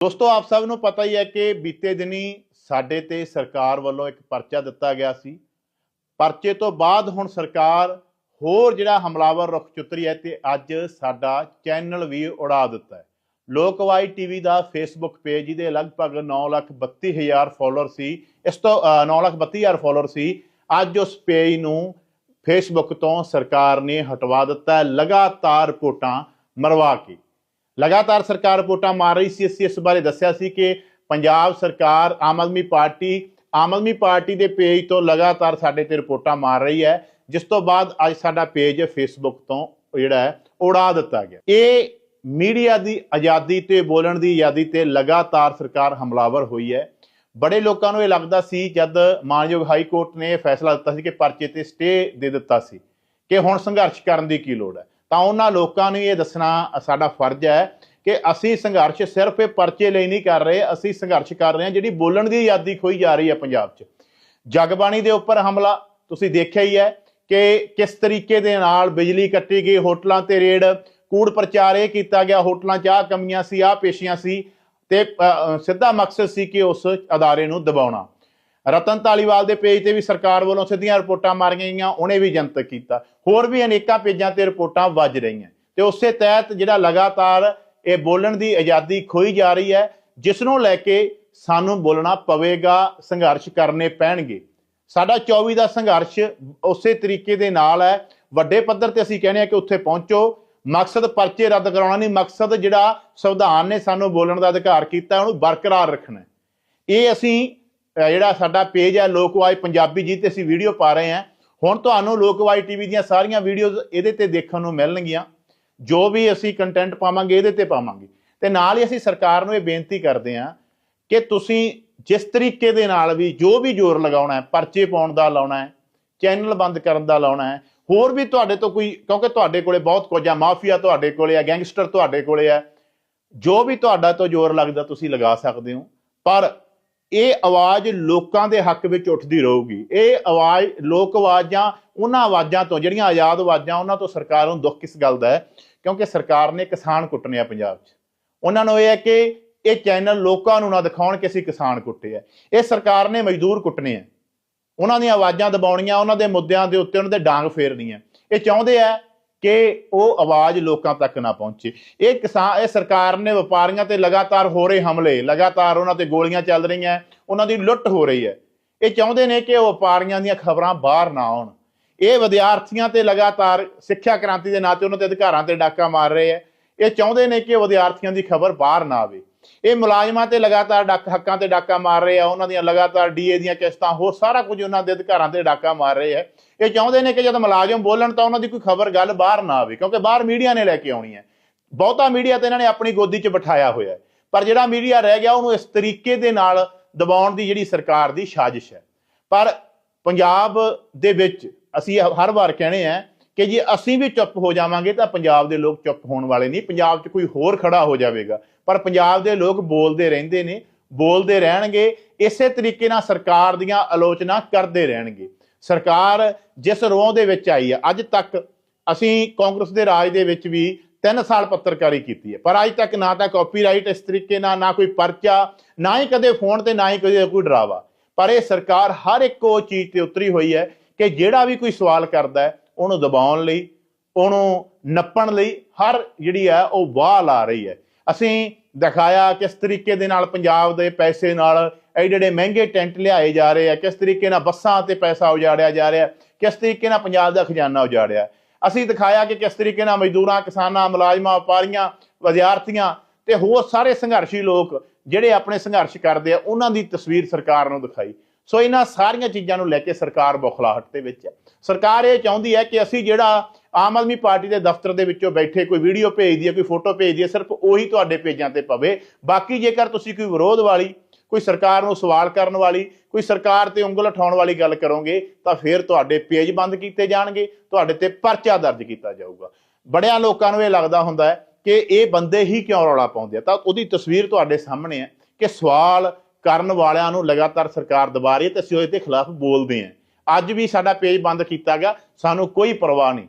ਦੋਸਤੋ, ਆਪ ਸਭ ਨੂੰ ਪਤਾ ਹੀ ਹੈ ਕਿ ਬੀਤੇ ਦਿਨੀ ਸਾਡੇ ਤੇ ਸਰਕਾਰ ਵੱਲੋਂ ਇੱਕ ਪਰਚਾ ਦਿੱਤਾ ਗਿਆ ਸੀ। ਪਰਚੇ ਤੋਂ ਬਾਅਦ ਹੁਣ ਸਰਕਾਰ ਹੋਰ ਜਿਹੜਾ ਹਮਲਾਵਰ ਰੁਖ ਚੁੱਤਰੀ ਹੈ ਤੇ ਅੱਜ ਸਾਡਾ ਚੈਨਲ ਵੀ ਉਡਾ ਦਿੱਤਾ ਹੈ। ਲੋਕਵਾਈ ਟੀਵੀ ਦਾ ਫੇਸਬੁੱਕ ਪੇਜ, ਜਿਹਦੇ ਲਗਭਗ 932000 ਫਾਲੋਅਰ ਸੀ, ਇਸ ਤੋਂ 932000 ਫਾਲੋਅਰ ਸੀ, ਅੱਜ ਉਸ ਪੇਜ ਨੂੰ ਫੇਸਬੁੱਕ ਤੋਂ ਸਰਕਾਰ ਨੇ ਹਟਵਾ ਦਿੱਤਾ ਲਗਾਤਾਰ ਰਿਪੋਰਟਾਂ ਮਰਵਾ ਕੇ। ਲਗਾਤਾਰ ਸਰਕਾਰ ਰਿਪੋਰਟਾਂ ਮਾਰ ਰਹੀ ਸੀ, ਅਸੀਂ ਇਸ ਬਾਰੇ ਦੱਸਿਆ ਸੀ ਕਿ ਪੰਜਾਬ ਸਰਕਾਰ ਆਮ ਆਦਮੀ ਪਾਰਟੀ, ਆਮ ਆਦਮੀ ਪਾਰਟੀ ਦੇ ਪੇਜ ਤੋਂ ਲਗਾਤਾਰ ਸਾਡੇ ਤੇ ਰਿਪੋਰਟਾਂ ਮਾਰ ਰਹੀ ਹੈ, ਜਿਸ ਤੋਂ ਬਾਅਦ ਅੱਜ ਸਾਡਾ ਪੇਜ ਫੇਸਬੁੱਕ ਤੋਂ ਜਿਹੜਾ ਹੈ, ਉਡਾ ਦਿੱਤਾ ਗਿਆ। ਇਹ ਮੀਡੀਆ ਦੀ ਆਜ਼ਾਦੀ ਤੇ ਬੋਲਣ ਦੀ ਆਜ਼ਾਦੀ ਤੇ ਲਗਾਤਾਰ ਸਰਕਾਰ ਹਮਲਾਵਰ ਹੋਈ ਹੈ। ਬੜੇ ਲੋਕਾਂ ਨੂੰ ਇਹ ਲੱਗਦਾ ਸੀ, ਜਦ ਮਾਨਯੋਗ ਹਾਈ ਕੋਰਟ ਨੇ ਇਹ ਫੈਸਲਾ ਦਿੱਤਾ ਸੀ ਕਿ ਪਰਚੇ ਤੇ ਸਟੇ ਦੇ ਦਿੱਤਾ ਸੀ, ਕਿ ਹੁਣ ਸੰਘਰਸ਼ ਕਰਨ ਦੀ ਕੀ ਲੋੜ ਹੈ। ਤਾਂ ਉਹਨਾਂ ਲੋਕਾਂ ਨੂੰ ਇਹ ਦੱਸਣਾ ਸਾਡਾ ਫਰਜ਼ ਹੈ ਕਿ ਅਸੀਂ ਸੰਘਰਸ਼ ਸਿਰਫ ਇਹ ਪਰਚੇ ਲਈ ਨਹੀਂ ਕਰ ਰਹੇ, ਅਸੀਂ ਸੰਘਰਸ਼ ਕਰ ਰਹੇ ਹਾਂ, ਜਿਹੜੀ ਬੋਲਣ ਦੀ ਆਜ਼ਾਦੀ ਖੋਈ ਜਾ ਰਹੀ ਹੈ ਪੰਜਾਬ 'ਚ। ਜਗਬਾਣੀ ਦੇ ਉੱਪਰ ਹਮਲਾ, ਤੁਸੀਂ ਦੇਖਿਆ ਹੀ ਹੈ ਕਿ ਕਿਸ ਤਰੀਕੇ ਦੇ ਨਾਲ ਬਿਜਲੀ ਕੱਟੀ ਗਈ, ਹੋਟਲਾਂ ਤੇ ਰੇਡ, ਕੂੜ ਪ੍ਰਚਾਰ ਇਹ ਕੀਤਾ ਗਿਆ, ਹੋਟਲਾਂ 'ਚ ਆਹ ਕਮੀਆਂ ਸੀ, ਆਹ ਪੇਸ਼ੀਆਂ ਸੀ ਤੇ ਸਿੱਧਾ ਮਕਸਦ ਸੀ ਕਿ ਉਸ ਅਦਾਰੇ ਨੂੰ ਦਬਾਉਣਾ। ਰਤਨ ਤਾਲੀਵਾਲ ਦੇ ਪੇਜ ਤੇ ਵੀ ਸਰਕਾਰ ਵੱਲੋਂ ਸਿੱਧੀਆਂ ਰਿਪੋਰਟਾਂ ਮਾਰੀਆਂ ਗਈਆਂ, ਉਹਨੇ ਵੀ ਜਨਤਕ ਕੀਤਾ। ਹੋਰ ਵੀ ਅਨੇਕਾਂ ਪੇਜਾਂ ਤੇ ਰਿਪੋਰਟਾਂ ਵੱਜ ਰਹੀਆਂ। ਤੇ ਉਸੇ ਤਹਿਤ ਜਿਹੜਾ ਲਗਾਤਾਰ ਇਹ ਬੋਲਣ ਦੀ ਆਜ਼ਾਦੀ ਖੋਈ ਜਾ ਰਹੀ ਹੈ, ਜਿਸ ਨੂੰ ਲੈ ਕੇ ਸਾਨੂੰ ਬੋਲਣਾ ਪਵੇਗਾ, ਸੰਘਰਸ਼ ਕਰਨੇ ਪੈਣਗੇ। ਸਾਡਾ 24 ਦਾ ਸੰਘਰਸ਼ ਉਸੇ ਤਰੀਕੇ ਦੇ ਨਾਲ ਹੈ। ਵੱਡੇ ਪੱਧਰ ਤੇ ਅਸੀਂ ਕਹਿੰਦੇ ਆ ਕਿ ਉੱਥੇ ਪਹੁੰਚੋ। ਮਕਸਦ ਪਰਚੇ ਰੱਦ ਕਰਾਉਣਾ ਨਹੀਂ, ਮਕਸਦ ਜਿਹੜਾ ਸੰਵਿਧਾਨ ਨੇ ਸਾਨੂੰ ਬੋਲਣ ਦਾ ਅਧਿਕਾਰ ਕੀਤਾ, ਉਹਨੂੰ ਬਰਕਰਾਰ ਰੱਖਣਾ ਇਹ ਅਸੀਂ ਜਿਹੜਾ ਸਾਡਾ ਪੇਜ ਹੈ ਲੋਕਵਾਈ ਪੰਜਾਬੀ ਜੀ ਤੇ ਅਸੀਂ ਵੀਡੀਓ ਪਾ ਰਹੇ ਹਾਂ। ਹੁਣ ਤੁਹਾਨੂੰ ਲੋਕਵਾਈ ਟੀਵੀ ਦੀਆਂ ਸਾਰੀਆਂ ਵੀਡੀਓਜ਼ ਇਹਦੇ ਤੇ ਦੇਖਣ ਨੂੰ ਮਿਲਣਗੀਆਂ। ਜੋ ਵੀ ਅਸੀਂ ਕੰਟੈਂਟ ਪਾਵਾਂਗੇ, ਇਹਦੇ ਤੇ ਪਾਵਾਂਗੇ। ਤੇ ਨਾਲ ਹੀ ਅਸੀਂ ਸਰਕਾਰ ਨੂੰ ਇਹ ਬੇਨਤੀ ਕਰਦੇ ਹਾਂ ਕਿ ਤੁਸੀਂ ਜਿਸ ਤਰੀਕੇ ਦੇ ਨਾਲ ਵੀ ਜੋ ਵੀ ਜ਼ੋਰ ਲਗਾਉਣਾ ਹੈ, ਪਰਚੇ ਪਾਉਣ ਦਾ ਲਾਉਣਾ ਹੈ, ਚੈਨਲ ਬੰਦ ਕਰਨ ਦਾ ਲਾਉਣਾ ਹੈ, ਹੋਰ ਵੀ ਤੁਹਾਡੇ ਤੋਂ ਕੋਈ, ਕਿਉਂਕਿ ਤੁਹਾਡੇ ਕੋਲੇ ਬਹੁਤ ਕੁਝ ਆ, ਮਾਫੀਆ ਤੁਹਾਡੇ ਕੋਲੇ ਆ, ਗੈਂਗਸਟਰ ਤੁਹਾਡੇ ਕੋਲੇ ਆ, ਜੋ ਵੀ ਤੁਹਾਡਾ ਤੋਂ ਜ਼ੋਰ ਲੱਗਦਾ ਤੁਸੀਂ ਲਗਾ ਸਕਦੇ ਹੋ। ਪਰ ਇਹ ਆਵਾਜ਼ ਲੋਕਾਂ ਦੇ ਹੱਕ ਵਿੱਚ ਉੱਠਦੀ ਰਹੂਗੀ। ਇਹ ਆਵਾਜ਼ ਲੋਕ ਆਵਾਜ਼ਾਂ, ਉਹਨਾਂ ਆਵਾਜ਼ਾਂ ਤੋਂ, ਜਿਹੜੀਆਂ ਆਜ਼ਾਦ ਆਵਾਜ਼ਾਂ, ਉਹਨਾਂ ਤੋਂ ਸਰਕਾਰ ਨੂੰ ਦੁੱਖ ਕਿਸ ਗੱਲ ਦਾ ਹੈ? ਕਿਉਂਕਿ ਸਰਕਾਰ ਨੇ ਕਿਸਾਨ ਕੁੱਟਨੇ ਆ ਪੰਜਾਬ 'ਚ। ਉਹਨਾਂ ਨੂੰ ਇਹ ਹੈ ਕਿ ਇਹ ਚੈਨਲ ਲੋਕਾਂ ਨੂੰ ਨਾ ਦਿਖਾਉਣ ਕਿ ਅਸੀਂ ਕਿਸਾਨ ਕੁੱਟੇ ਆ। ਇਹ ਸਰਕਾਰ ਨੇ ਮਜ਼ਦੂਰ ਕੁੱਟਨੇ ਆ। ਉਹਨਾਂ ਦੀਆਂ ਆਵਾਜ਼ਾਂ ਦਬਾਉਣੀਆਂ, ਉਹਨਾਂ ਦੇ ਮੁੱਦਿਆਂ ਦੇ ਉੱਤੇ ਉਹਨਾਂ ਦੇ ਡਾਂਗ ਫੇਰਨੀਆਂ। ਇਹ ਚਾਹੁੰਦੇ ਆ ਕਿ ਉਹ ਆਵਾਜ਼ ਲੋਕਾਂ ਤੱਕ ਨਾ ਪਹੁੰਚੇ। ਇਹ ਕਿਸਾਨ, ਇਹ ਸਰਕਾਰ ਨੇ ਵਪਾਰੀਆਂ ਤੇ ਲਗਾਤਾਰ ਹੋ ਰਹੇ ਹਮਲੇ, ਲਗਾਤਾਰ ਉਹਨਾਂ ਤੇ ਗੋਲੀਆਂ ਚੱਲ ਰਹੀਆਂ, ਉਹਨਾਂ ਦੀ ਲੁੱਟ ਹੋ ਰਹੀ ਹੈ। ਇਹ ਚਾਹੁੰਦੇ ਨੇ ਕਿ ਉਹ ਵਪਾਰੀਆਂ ਦੀਆਂ ਖਬਰਾਂ ਬਾਹਰ ਨਾ ਆਉਣ। ਇਹ ਵਿਦਿਆਰਥੀਆਂ ਤੇ ਲਗਾਤਾਰ ਸਿੱਖਿਆ ਕ੍ਰਾਂਤੀ ਦੇ ਨਾਂ ਤੇ ਉਹਨਾਂ ਦੇ ਅਧਿਕਾਰਾਂ ਤੇ ਡਾਕਾ ਮਾਰ ਰਹੇ ਹੈ। ਇਹ ਚਾਹੁੰਦੇ ਨੇ ਕਿ ਵਿਦਿਆਰਥੀਆਂ ਦੀ ਖਬਰ ਬਾਹਰ ਨਾ ਆਵੇ। ਇਹ ਮੁਲਾਜ਼ਮਾਂ ਤੇ ਲਗਾਤਾਰ ਡਾਕ ਹੱਕਾਂ ਤੇ ਡਾਕਾ ਮਾਰ ਰਹੇ ਆ, ਉਹਨਾਂ ਦੀਆਂ ਲਗਾਤਾਰ ਡੀਏ ਦੀਆਂ ਕਿਸ਼ਤਾਂ, ਹੋਰ ਸਾਰਾ ਕੁਝ ਉਹਨਾਂ ਦੇ ਅਧਿਕਾਰਾਂ ਤੇ ਡਾਕਾ ਮਾਰ ਰਹੇ ਆ। ਇਹ ਚਾਹੁੰਦੇ ਨੇ ਕਿ ਜਦ ਮੁਲਾਜ਼ਮ ਬੋਲਣ ਤਾਂ ਉਹਨਾਂ ਦੀ ਕੋਈ ਖਬਰ, ਗੱਲ ਬਾਹਰ ਨਾ ਆਵੇ, ਕਿਉਂਕਿ ਬਾਹਰ ਮੀਡੀਆ ਨੇ ਲੈ ਕੇ ਆਉਣੀ ਹੈ। ਬਹੁਤਾ ਮੀਡੀਆ ਤੇ ਇਹਨਾਂ ਨੇ ਆਪਣੀ ਗੋਦੀ 'ਚ ਬਿਠਾਇਆ ਹੋਇਆ ਹੈ। ਪਰ ਜਿਹੜਾ ਮੀਡੀਆ ਰਹਿ ਗਿਆ, ਉਹਨੂੰ ਇਸ ਤਰੀਕੇ ਦੇ ਨਾਲ ਦਬਾਉਣ ਦੀ ਜਿਹੜੀ ਸਰਕਾਰ ਦੀ ਸਾਜ਼ਿਸ਼ ਹੈ। ਪਰ ਪੰਜਾਬ ਦੇ ਵਿੱਚ ਅਸੀਂ ਹਰ ਵਾਰ ਕਹਿੰਦੇ ਆ ਕਿ ਜੇ ਅਸੀਂ ਵੀ ਚੁੱਪ ਹੋ ਜਾਵਾਂਗੇ, ਤਾਂ ਪੰਜਾਬ ਦੇ ਲੋਕ ਚੁੱਪ ਹੋਣ ਵਾਲੇ ਨਹੀਂ। ਪੰਜਾਬ 'ਚ ਕੋਈ ਹੋਰ ਖੜਾ ਹੋ ਜਾਵੇਗਾ। ਪਰ ਪੰਜਾਬ ਦੇ ਲੋਕ ਬੋਲਦੇ ਰਹਿੰਦੇ ਨੇ, ਬੋਲਦੇ ਰਹਿਣਗੇ, ਇਸੇ ਤਰੀਕੇ ਨਾਲ ਸਰਕਾਰ ਦੀਆਂ ਆਲੋਚਨਾ ਕਰਦੇ ਰਹਿਣਗੇ। ਸਰਕਾਰ ਜਿਸ ਰੋਹ ਦੇ ਵਿੱਚ ਆਈ ਹੈ ਅੱਜ ਤੱਕ ਅਸੀਂ ਕਾਂਗਰਸ ਦੇ ਰਾਜ ਦੇ ਵਿੱਚ ਵੀ 3 ਸਾਲ ਪੱਤਰਕਾਰੀ ਕੀਤੀ ਹੈ। ਪਰ ਅੱਜ ਤੱਕ ਨਾ ਤਾਂ ਕਾਪੀਰਾਈਟ ਇਸ ਤਰੀਕੇ ਨਾਲ, ਨਾ ਕੋਈ ਪਰਚਾ, ਨਾ ਹੀ ਕਦੇ ਫੋਨ ਤੇ, ਨਾ ਹੀ ਕਦੇ ਕੋਈ ਡਰਾਵਾ। ਪਰ ਇਹ ਸਰਕਾਰ ਹਰ ਇੱਕ ਉਹ ਚੀਜ਼ ਤੇ ਉਤਰੀ ਹੋਈ ਹੈ ਕਿ ਜਿਹੜਾ ਵੀ ਕੋਈ ਸਵਾਲ ਕਰਦਾ ਹੈ, ਉਹਨੂੰ ਦਬਾਉਣ ਲਈ, ਉਹਨੂੰ ਨੱਪਣ ਲਈ ਹਰ ਜਿਹੜੀ ਹੈ, ਉਹ ਵਾਹ ਲਾ ਰਹੀ ਹੈ। ਅਸੀਂ ਦਿਖਾਇਆ ਕਿਸ ਤਰੀਕੇ ਦੇ ਨਾਲ ਪੰਜਾਬ ਦੇ ਪੈਸੇ ਨਾਲ ਇਹ ਜਿਹੜੇ ਮਹਿੰਗੇ ਟੈਂਟ ਲਿਆਏ ਜਾ ਰਹੇ ਆ, ਕਿਸ ਤਰੀਕੇ ਨਾਲ ਬੱਸਾਂ ਤੇ ਪੈਸਾ ਉਜਾੜਿਆ ਜਾ ਰਿਹਾ, ਕਿਸ ਤਰੀਕੇ ਨਾਲ ਪੰਜਾਬ ਦਾ ਖਜ਼ਾਨਾ ਉਜਾੜਿਆ। ਅਸੀਂ ਦਿਖਾਇਆ ਕਿ ਕਿਸ ਤਰੀਕੇ ਨਾਲ ਮਜ਼ਦੂਰਾਂ, ਕਿਸਾਨਾਂ, ਮੁਲਾਜ਼ਮਾਂ, ਵਪਾਰੀਆਂ, ਵਿਦਿਆਰਥੀਆਂ ਤੇ ਹੋਰ ਸਾਰੇ ਸੰਘਰਸ਼ੀ ਲੋਕ ਜਿਹੜੇ ਆਪਣੇ ਸੰਘਰਸ਼ ਕਰਦੇ ਆ, ਉਹਨਾਂ ਦੀ ਤਸਵੀਰ ਸਰਕਾਰ ਨੂੰ ਦਿਖਾਈ। ਸੋ ਇਹਨਾਂ ਸਾਰੀਆਂ ਚੀਜ਼ਾਂ ਨੂੰ ਲੈ ਕੇ ਸਰਕਾਰ ਬੌਖਲਾਹਟ ਦੇ ਵਿੱਚ ਹੈ। ਸਰਕਾਰ ਇਹ ਚਾਹੁੰਦੀ ਹੈ ਕਿ ਅਸੀਂ ਜਿਹੜਾ ਆਮ ਆਦਮੀ ਪਾਰਟੀ ਦੇ ਦਫ਼ਤਰ ਦੇ ਵਿੱਚੋਂ ਬੈਠੇ ਕੋਈ ਵੀਡੀਓ ਭੇਜਦੀ ਹੈ, ਕੋਈ ਫੋਟੋ ਭੇਜਦੀ ਹੈ, ਸਿਰਫ ਉਹੀ ਤੁਹਾਡੇ ਪੇਜਾਂ ਤੇ ਪਵੇ। ਬਾਕੀ ਜੇਕਰ ਤੁਸੀਂ ਕੋਈ ਵਿਰੋਧ ਵਾਲੀ, ਕੋਈ ਸਰਕਾਰ ਨੂੰ ਸਵਾਲ ਕਰਨ ਵਾਲੀ, ਕੋਈ ਸਰਕਾਰ ਤੇ ਉਂਗਲ ਉਠਾਉਣ ਵਾਲੀ ਗੱਲ ਕਰੋਗੇ, ਤਾਂ ਫਿਰ ਤੁਹਾਡੇ ਪੇਜ ਬੰਦ ਕੀਤੇ ਜਾਣਗੇ, ਤੁਹਾਡੇ ਤੇ ਪਰਚਾ ਦਰਜ ਕੀਤਾ ਜਾਊਗਾ। ਬੜਿਆਂ ਲੋਕਾਂ ਨੂੰ ਇਹ ਲੱਗਦਾ ਹੁੰਦਾ ਹੈ ਕਿ ਇਹ ਬੰਦੇ ਹੀ ਕਿਉਂ ਰੌਲਾ ਪਾਉਂਦੇ ਆ? ਤਾਂ ਉਹਦੀ ਤਸਵੀਰ ਤੁਹਾਡੇ ਸਾਹਮਣੇ ਹੈ ਕਿ ਸਵਾਲ ਕਰਨ ਵਾਲਿਆਂ ਨੂੰ ਲਗਾਤਾਰ ਸਰਕਾਰ ਦਬਾ ਰਹੀ ਹੈ ਤੇ ਅਸੀਂ ਉਹਦੇ ਖਿਲਾਫ ਬੋਲਦੇ ਹਾਂ। ਅੱਜ ਵੀ ਸਾਡਾ ਪੇਜ ਬੰਦ ਕੀਤਾ ਗਿਆ, ਸਾਨੂੰ ਕੋਈ ਪਰਵਾਹ ਨਹੀਂ।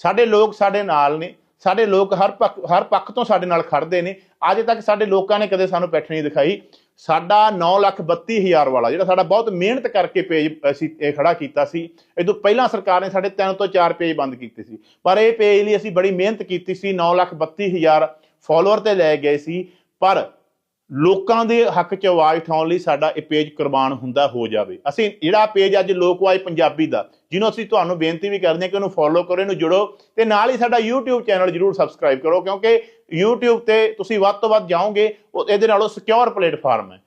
ਸਾਡੇ ਲੋਕ ਸਾਡੇ ਨਾਲ ਨੇ, ਸਾਡੇ ਲੋਕ ਹਰ ਪੱਖ ਹਰ ਪੱਖ ਤੋਂ ਸਾਡੇ ਨਾਲ ਖੜਦੇ ਨੇ। ਅੱਜ ਤੱਕ ਸਾਡੇ ਲੋਕਾਂ ਨੇ ਕਦੇ ਸਾਨੂੰ ਪੈਠ ਨਹੀਂ ਦਿਖਾਈ। ਸਾਡਾ 9 ਲੱਖ 32 ਹਜ਼ਾਰ ਵਾਲਾ ਜਿਹੜਾ ਸਾਡਾ ਬਹੁਤ ਮਿਹਨਤ ਕਰਕੇ ਪੇਜ ਅਸੀਂ ਇਹ ਖੜਾ ਕੀਤਾ ਸੀ, ਇਹ ਤੋਂ ਪਹਿਲਾਂ ਸਰਕਾਰ ਨੇ ਸਾਡੇ 3 ਤੋਂ 4 ਪੇਜ ਬੰਦ ਕੀਤੇ ਸੀ। ਪਰ ਇਹ ਪੇਜ ਲਈ ਅਸੀਂ ਬੜੀ ਮਿਹਨਤ ਕੀਤੀ ਸੀ 9 ਲੱਖ 32 ਹਜ਼ਾਰ ਫਾਲੋਅਰ ਤੇ ਲੈ ਗਏ ਸੀ। ਪਰ ਲੋਕਾਂ ਦੇ ਹੱਕ 'ਚ ਆਵਾਜ਼ ਉਠਾਉਣ ਲਈ ਸਾਡਾ ਇਹ ਪੇਜ ਕੁਰਬਾਨ ਹੁੰਦਾ ਹੋ ਜਾਵੇ। ਅਸੀਂ ਜਿਹੜਾ ਪੇਜ ਅੱਜ ਲੋਕਵਾਈ ਪੰਜਾਬੀ ਦਾ, ਜਿਹਨੂੰ ਅਸੀਂ ਤੁਹਾਨੂੰ ਬੇਨਤੀ ਵੀ ਕਰਦੇ ਹਾਂ ਕਿ ਉਹਨੂੰ ਫੋਲੋ ਕਰੋ, ਇਹਨੂੰ ਜੁੜੋ ਤੇ ਨਾਲ ਹੀ ਸਾਡਾ YouTube ਚੈਨਲ ਜਰੂਰ ਸਬਸਕ੍ਰਾਈਬ ਕਰੋ, ਕਿਉਂਕਿ YouTube ਤੇ ਤੁਸੀਂ ਵੱਧ ਤੋਂ ਵੱਧ ਜਾਓਗੇ, ਉਹ ਇਹਦੇ ਨਾਲੋਂ ਸਿਕਿਉਰ ਪਲੇਟਫਾਰਮ ਹੈ।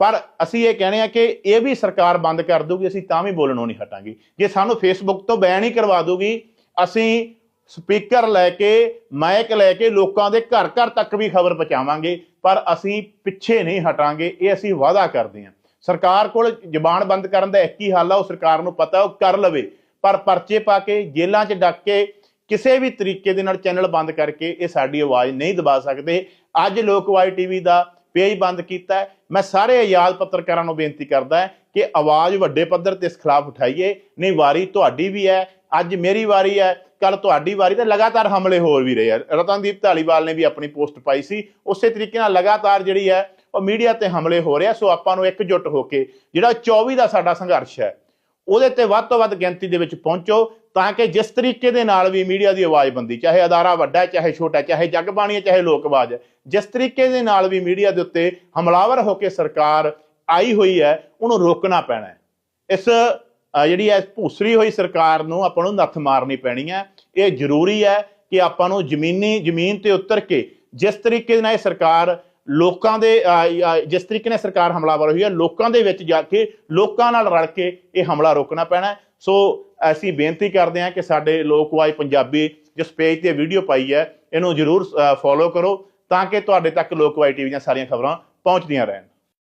ਪਰ ਅਸੀਂ ਇਹ ਕਹਿੰਦੇ ਆ ਕਿ ਇਹ ਵੀ ਸਰਕਾਰ ਬੰਦ ਕਰ ਦੂਗੀ ਅਸੀਂ ਤਾਂ ਵੀ ਬੋਲਣੋਂ ਨਹੀਂ ਹਟਾਂਗੇ। ਜੇ ਸਾਨੂੰ ਫੇਸਬੁੱਕ ਤੋਂ ਬੈਨ ਹੀ ਕਰਵਾ ਦੂਗੀ ਅਸੀਂ ਸਪੀਕਰ ਲੈ ਕੇ, ਮਾਈਕ ਲੈ ਕੇ ਲੋਕਾਂ ਦੇ ਘਰ ਘਰ ਤੱਕ ਵੀ ਖਬਰ ਪਹੁੰਚਾਵਾਂਗੇ, ਪਰ ਅਸੀਂ ਪਿੱਛੇ ਨਹੀਂ ਹਟਾਂਗੇ, ਇਹ ਅਸੀਂ ਵਾਅਦਾ ਕਰਦੇ ਹਾਂ। ਸਰਕਾਰ ਕੋਲ ਜ਼ਬਾਨ ਬੰਦ ਕਰਨ ਦਾ ਇੱਕ ਹੀ ਹੱਲ ਆ, ਉਹ ਸਰਕਾਰ ਨੂੰ ਪਤਾ, ਉਹ ਕਰ ਲਵੇ। ਪਰ ਪਰਚੇ ਪਾ ਕੇ, ਜੇਲ੍ਹਾਂ 'ਚ ਡੱਕ ਕੇ, ਕਿਸੇ ਵੀ ਤਰੀਕੇ ਦੇ ਨਾਲ ਚੈਨਲ ਬੰਦ ਕਰਕੇ ਇਹ ਸਾਡੀ ਆਵਾਜ਼ ਨਹੀਂ ਦਬਾ ਸਕਦੇ। ਅੱਜ ਲੋਕਵਾਈ ਟੀਵੀ ਦਾ ਪੇਜ ਬੰਦ ਕੀਤਾ ਮੈਂ ਸਾਰੇ ਆਜ਼ਾਦ ਪੱਤਰਕਾਰਾਂ ਨੂੰ ਬੇਨਤੀ ਕਰਦਾ ਕਿ ਆਵਾਜ਼ ਵੱਡੇ ਪੱਧਰ ਤੇ ਇਸ ਖਿਲਾਫ ਉਠਾਈਏ। ਨਹੀਂ, ਵਾਰੀ ਤੁਹਾਡੀ ਵੀ ਹੈ। ਅੱਜ ਮੇਰੀ ਵਾਰੀ ਹੈ। ਕੱਲ ਤੁਹਾਡੀ ਵਾਰੀ ਤੇ ਲਗਾਤਾਰ ਹਮਲੇ ਹੋਰ ਵੀ ਰਹੇ ਆ। ਰਤਨਦੀਪ ਢਾਲੀਵਾਲ ਨੇ ਵੀ ਆਪਣੀ ਪੋਸਟ ਪਾਈ ਸੀ। ਉਸੇ ਤਰੀਕੇ ਨਾਲ ਲਗਾਤਾਰ ਜਿਹੜੀ ਹੈ, ਉਹ ਮੀਡੀਆ ਤੇ ਹਮਲੇ ਹੋ ਰਹੇ ਆ ਸੋ ਆਪਾਂ ਨੂੰ ਇਕਜੁੱਟ ਹੋ ਕੇ ਜਿਹੜਾ 24 ਦਾ ਸਾਡਾ ਸੰਘਰਸ਼ ਹੈ, ਉਹਦੇ ਤੇ ਵੱਧ ਤੋਂ ਵੱਧ ਗਿਣਤੀ ਦੇ ਵਿੱਚ ਪਹੁੰਚੋ ਤਾਂ ਕਿ ਜਿਸ ਤਰੀਕੇ ਦੇ ਨਾਲ ਵੀ ਮੀਡੀਆ ਦੀ ਆਵਾਜ਼ ਬੰਦੀ ਚਾਹੇ ਅਦਾਰਾ ਵੱਡਾ ਚਾਹੇ ਛੋਟਾ ਚਾਹੇ ਜਗਬਾਣੀ ਹੈ, ਚਾਹੇ ਲੋਕ ਆਵਾਜ਼ ਹੈ, ਜਿਸ ਤਰੀਕੇ ਦੇ ਨਾਲ ਵੀ ਮੀਡੀਆ ਦੇ ਉੱਤੇ ਹਮਲਾਵਰ ਹੋ ਕੇ ਸਰਕਾਰ ਆਈ ਹੋਈ ਹੈ, ਉਹਨੂੰ ਰੋਕਣਾ ਪੈਣਾ ਇਸ ਜਿਹੜੀ ਹੈ ਭੂਸਰੀ ਹੋਈ ਸਰਕਾਰ ਨੂੰ ਆਪਾਂ ਨੂੰ ਨੱਥ ਮਾਰਨੀ ਪੈਣੀ ਹੈ ਇਹ ਜ਼ਰੂਰੀ ਹੈ ਕਿ ਆਪਾਂ ਨੂੰ ਜ਼ਮੀਨੀ, ਜ਼ਮੀਨ ਤੇ ਉਤਰ ਕੇ ਜਿਸ ਤਰੀਕੇ ਨਾਲ ਇਹ ਸਰਕਾਰ ਲੋਕਾਂ ਦੇ ਜਿਸ ਤਰੀਕੇ ਨਾਲ ਸਰਕਾਰ ਹਮਲਾਵਰ ਹੋਈ ਹੈ ਲੋਕਾਂ ਦੇ ਵਿੱਚ ਜਾ ਕੇ ਲੋਕਾਂ ਨਾਲ ਰਲ ਕੇ ਇਹ ਹਮਲਾ ਰੋਕਣਾ ਪੈਣਾ ਸੋ ਅਸੀਂ ਬੇਨਤੀ ਕਰਦੇ ਹਾਂ ਕਿ ਸਾਡੇ ਲੋਕਵਾਈ ਪੰਜਾਬੀ ਜਿਸ ਪੇਜ ਤੇ ਵੀਡੀਓ ਪਾਈ ਹੈ ਇਹਨੂੰ ਜਰੂਰ ਫੋਲੋ ਕਰੋ ਤਾਂ ਕਿ ਤੁਹਾਡੇ ਤੱਕ ਲੋਕਵਾਈ ਟੀਵੀ ਦੀਆਂ ਸਾਰੀਆਂ ਖਬਰਾਂ ਪਹੁੰਚਦੀਆਂ ਰਹਿਣ।